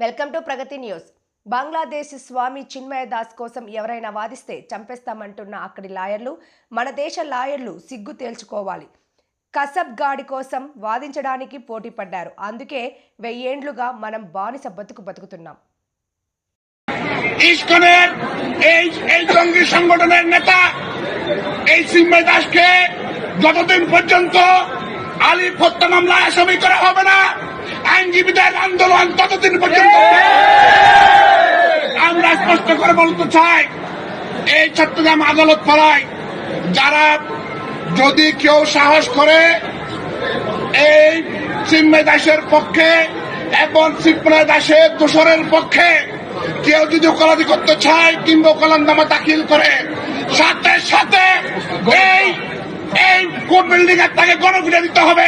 welcome to Pragati news Bangladesh Swami Chinmaya Das కోసం ఎవరైనా వాదిస్తే చంపేస్తామంటున్న అక్కడి లాయర్లు మన దేశ లాయర్లు సిగ్గు తేల్చుకోవాలి కసబ్ గాడి కోసం వాదించడానికి పోటీ పడ్డారు అందుకే వెయ్యేండ్లుగా మనం బానిస బతుకు బతుకుతున్నాం ইস্কনের এই এই জঙ্গি সংগঠনের নেতা এই সিম্ময় দাসকে যতদিন পর্যন্ত আলিফ হত্যা মামলায় আসামি করা হবে না আইনজীবীদের আন্দোলন ততদিন পর্যন্ত আমরা স্পষ্ট করে বলতে চাই এই চট্টগ্রাম আদালত পাড়ায় যারা যদি কেউ সাহস করে এই চিন্ময় দাসের পক্ষে এবং চিন্ময় দাসের দোসরের পক্ষে কেউ যদি ওকালাতি করতে চায় কিংবা ওকালান্দামা দাখিল করে সাথে সাথে এই এই কোর্ট বিল্ডিং এর তাকে গণপিটা দিতে হবে।